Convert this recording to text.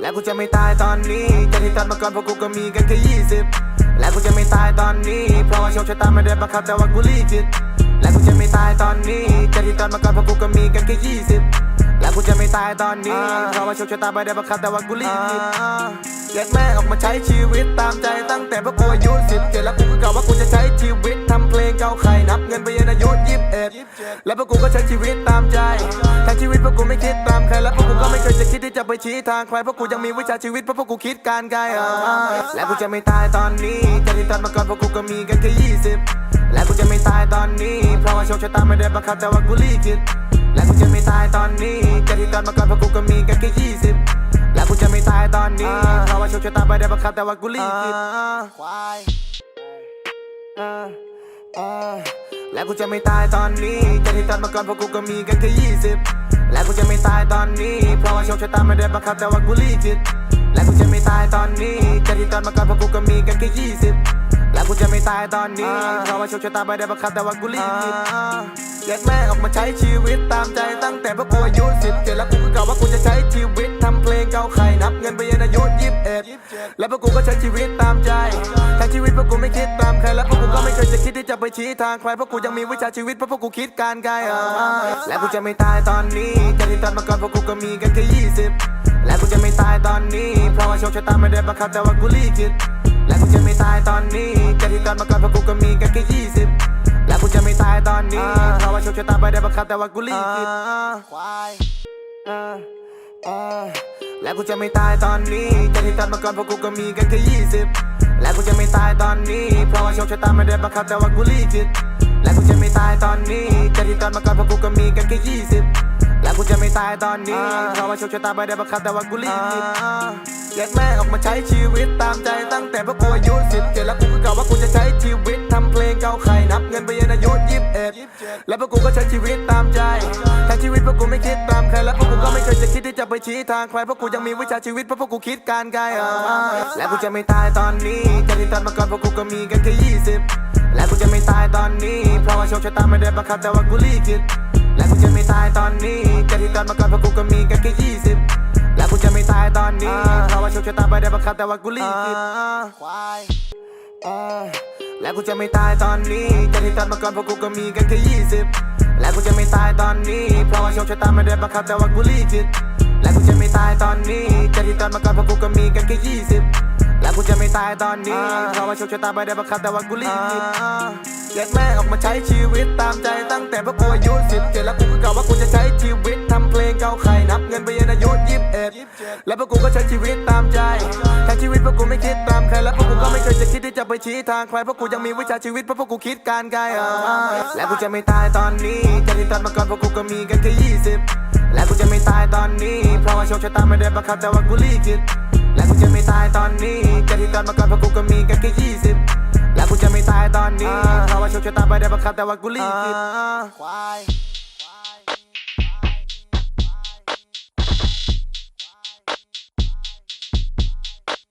และกูจะไม่ตายตอนนี้จากที่ตัดมาก่อนเพราะกูก็มีกันแค่ยี่สิบและกูจะไม่ตายตอนนี้ เพราะว่าโชคชะตาไม่ได้บังคับแต่ว่ากูลีคิดและกูจะไม่ตายตอนนี้จากที่ตัดมาก่อนเพราะกูก็มีกันแค่ยี่สิบและกูจะไม่ตายตอนนี้ เพราะว่าโชคชะตาไม่ได้บังคับแต่ว่ากูลีคิดอยกแม่ออกมาใช้ชีวิตตามใจตั้งแต่พวกกูอายุสิบเจ็ดแล้วกูก็กล่าวว่ากูจะใช้ชีวิตทำเพลงเก่า ที่จะไปชี้ทางใครเพราะกูยังมีวิชาชีวิตเพราะพวกกูคิดการไกลอะและกูจะไม่ตายตอนนี้จากที่ตัดมาก่อนเพราะกูก็มีกันแค่ยี่สิบและกูจะไม่ตายตอนนี้เพราะว่าโชคชะตาไม่ได้บังคับแต่ว่ากูลีคิดและกูจะไม่ตายตอนนี้จากที่ตัดมาก่อนเพราะกูก็มีกันแค่ยี่สิบและกูจะไม่ตายตอนนี้เพราะว่าโชคชะตาไม่ได้บังคับแต่ว่ากูลีคิดควายอ่าอ่าและกูจะไม่ตายตอนนี้จากที่ตัดมาก่อนเพราะกูก็มีกันแค่ยี่สิบ โชคชะตาไม่ได้บังคับแต่ว่ากูลีคิดและกูจะไม่ตายตอนนี้จากที่ตัดมาก่อนเพราะกูก็มีกันแค่ยี่สิบและกูจะไม่ตายตอนนี้เพราะว่าโชคชะตาไม่ได้บังคับแต่ว่ากูลีคิดอยากแม่ออกมาใช้ชีวิตตามใจตั้งแต่พวกกูอายุสิบเจ็ดแล้วกูก็กล่าวว่ากูจะใช้ชีวิตทำเพลงเก่าไข่นับเงินไปยันอายุยี่สิบเอ็ดแล้วพวกกูก็ใช้ชีวิตตามใจทั้งชีวิตพวกกูไม่คิดตามใครและพวกกูก็ไม่เคยจะคิดที่จะไปชี้ทางใครเพราะกูยังมีวิชาชีวิตเพราะพวกกูคิดการไกลและกูจะไม่ตายตอนนี้จากที่ตัดมาก่อนพวกกูก็มีกันแค่ยี่สิบและกูจะไม่ตายตอนนี้เพราะว่าโชคชะตาไม่ได้บังคับแต่ว่ากูลีคิดและกูจะไม่ตายตอนนี้จากที่ตัดมาก่อนพวกกูก็มีกันแค่ยี่สิบและกูจะไม่ตายตอนนี้เพราะว่าโชคชะตาไม่ได้บังคับแต่ว่ากูลีคิดควายและกูจะไม่ตายตอนนี้ ที่ตัดมาก่อนเพราะกูก็มีกันแค่ยี่สิบและกูจะไม่ตายตอนนี้ เพราะว่าโชคชะตาไม่ได้บังคับแต่ว่ากูลีคิดและกูจะไม่ตายตอนนี้จากที่ตัดมาก่อนเพราะกูก็มีกันแค่ยี่สิบและกูจะไม่ตายตอนนี้ เพราะว่าโชคชะตาไม่ได้บังคับแต่ว่ากูลีคิดอยากแม่ออกมาใช้ชีวิตตามใจตั้งแต่พวกกูอายุสิบเจ็ดแล้วกูก็กล่าวว่ากูจะใช้ชีวิตทำเพลงเก่าไข่นับเงินไปยันอายุยี่สิบเอ็ดแล้วพวกกูก็ใช้ชีวิตตามใจทั้งชีวิตพวกกูไม่คิดต ใครและพวกกูก็ไม่เคยจะคิดที่จะไปชี้ทางใครเพราะกูยังมีวิชาชีวิตเพราะพวกกูคิดการไกลอะและกูจะไม่ตายตอนนี้จากที่ตัดมาก่อนพวกกูก็มีกันแค่ยี่สิบและกูจะไม่ตายตอนนี้ เพราะว่าโชคชะตาไม่ได้บังคับแต่ว่ากูลีคิด และกูจะไม่ตายตอนนี้จากที่ตัดมาก่อนเพราะกูก็มีกันแค่ยี่สิบและกูจะไม่ตายตอนนี้ เพราะว่าโชคชะตาไม่ได้บังคับแต่ว่ากูลีคิดควายอ่าและกูจะไม่ตายตอนนี้จากที่ตัดมาก่อนเพราะกูก็มีกันแค่ยี่สิบ และกูจะไม่ตายตอนนี้ เพราะว่าโชคชะตาไม่ได้บังคับแต่ว่ากูลีคิดและกูจะไม่ตายตอนนี้จากที่ตัดมาก่อนเพราะกูก็มีกันแค่ยี่สิบและกูจะไม่ตายตอนนี้ เพราะว่าโชคชะตาไม่ได้บังคับแต่ว่ากูลีคิดอยากแม่ออกมาใช้ชีวิตตามใจตั้งแต่พวกกูอายุสิบเจ็ดแล้วกูก็กล่าวว่ากูจะใช้ชีวิตทำเพลงเก่าไข่นับเงินไปยันอายุยี่สิบเอ็ดแล้วพวกกูก็ใช้ชีวิตตามใจทั้งชีวิตพวกกูไม่คิดตามใครและพวกกูก็ไม่เคยจะคิดที่จะไปชี้ทางใครเพราะกูยังมีวิชาชีวิตเพราะพวกกูคิดการไกลอะและกูจะไม่ตายตอนนี้จากที่ตัดมาก่อนพวกกูก็มีกันแค่ยี่สิบและกูจะไม่ตายตอนนี้ เพราะว่าโชคชะตาไม่ได้บังคับแต่ว่ากูลีคิด และกูจะไม่ตายตอนนี้จากที่ตัดมาก่อนเพราะกูก็มีกันแค่ยี่สิบและกูจะไม่ตายตอนนี้ เพราะว่าโชคชะตาไม่ได้บังคับแต่ว่ากูลีคิดควาย